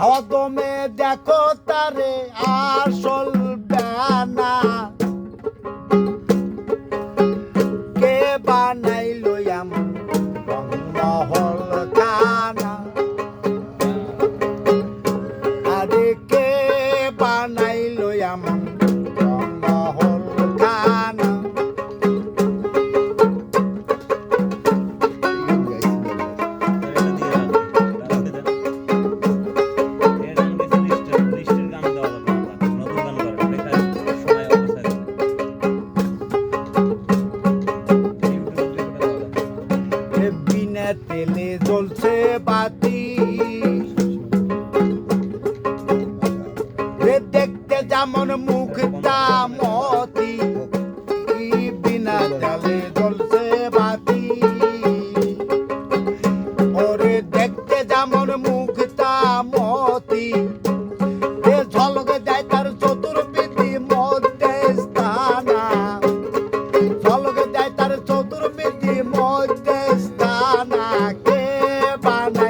হাওয়া দমে দেখো তারে আসল জ্বলছে বাতি। দেখতে যেমন মুখটা Habana.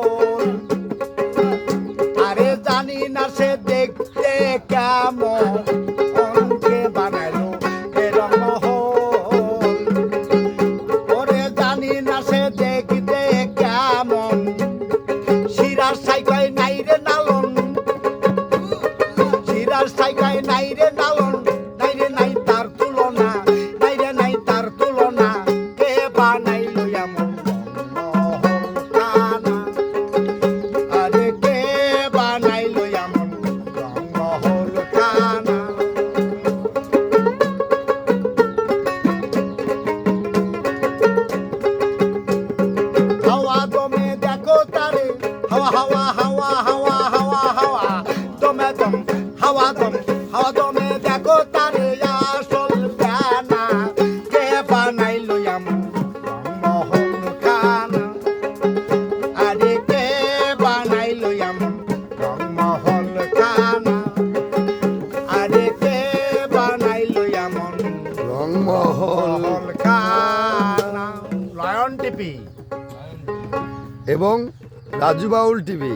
জানি না সে দেখতে কেমন। অঙ্কে বানাইলো এরম ওরে জানি না সে দেখতে কেমন। শিরার সাইকায় নাই রে নালন। শিরার সাইকায় নাই রে নালন। এবং রাজু বাউল টিভি।